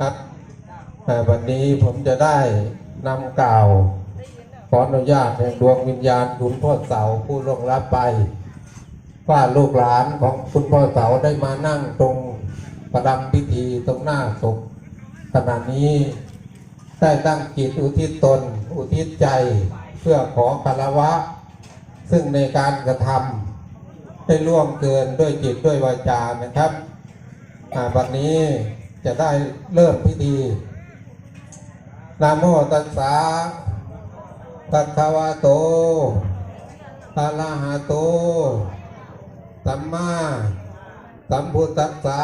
ครับวันนี้ผมจะได้นำกล่าวขออนุญาตแห่งดวงวิญญาณคุณพ่อเสาผู้ล่วงลับไปว่าลูกหลานของคุณพ่อเสาได้มานั่งตรงประดำพิธีตรงหน้าศพขณะนี้ได้ตั้งจิตอุทิศตน อุทิศใจเพื่อขอคารวะ ซึ่งในการกระทำได้ล่วงเกินด้วยจิตด้วยวาจานะครับวันนี้ จะได้เริ่มพิธีนะโมตัสสะปัทวะโตอะระหะโตสัมมาสัมพุทธัสสะ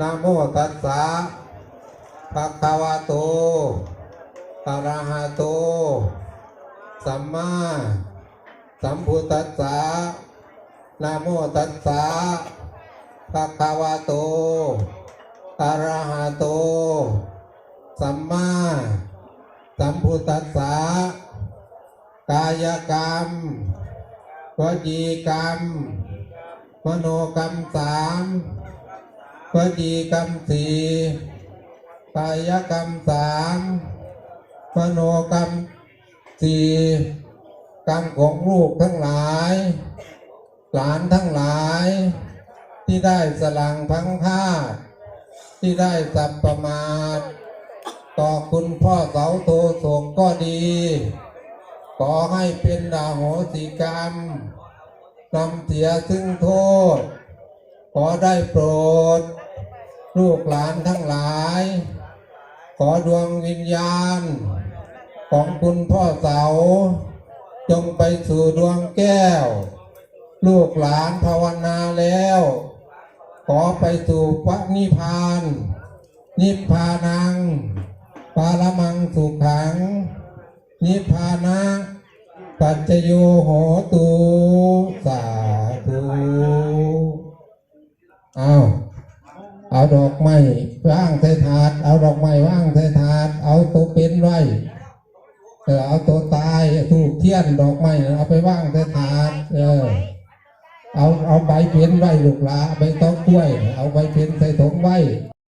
นโมตัสสะภะควะโตอะระหะโตสัมมาสัมพุทธัสสะนโมตัสสะภะคะวะโต อะระหะโต สัมมาสัมพุทธัสสะกายกรรมวจีกรรมมโนกรรมสามวจีกรรมสี่กายกรรมสามมโนกรรมสี่กรรมของลูกทั้งหลาย หลานทั้งหลาย ที่ได้สลังพังค่า ที่ได้สัพประมาทต่อคุณพ่อเสาโทโศกก็ดี ขอให้เป็นดาโหสิกรรมนำเสียซึ่งโทษ ขอได้โปรด ลูกหลานทั้งหลาย ขอดวงวิญญาณ ของคุณพ่อเสา จงไปสู่ดวงแก้ว ลูกหลานภาวนาแล้ว ขอไปสู่พระนิพพาน นิพพานัง ปารมังสุขัง นิพพานะ ปัจจโยโหตุสาธุเอาเอาดอกไม้ว่างใส่ถาด เอาดอกไม้ว่างใส่ถาด เอาตัวเป็นไว้เออเอาตัวตายถูกเทียนดอกไม้น่เอาไปว่างใส่ถาด เออ เอาเอาใบเพี้ยนไว้ลูกหลาใบตองกล้วย เอาใบเพี้ยนใส่ถุงไว้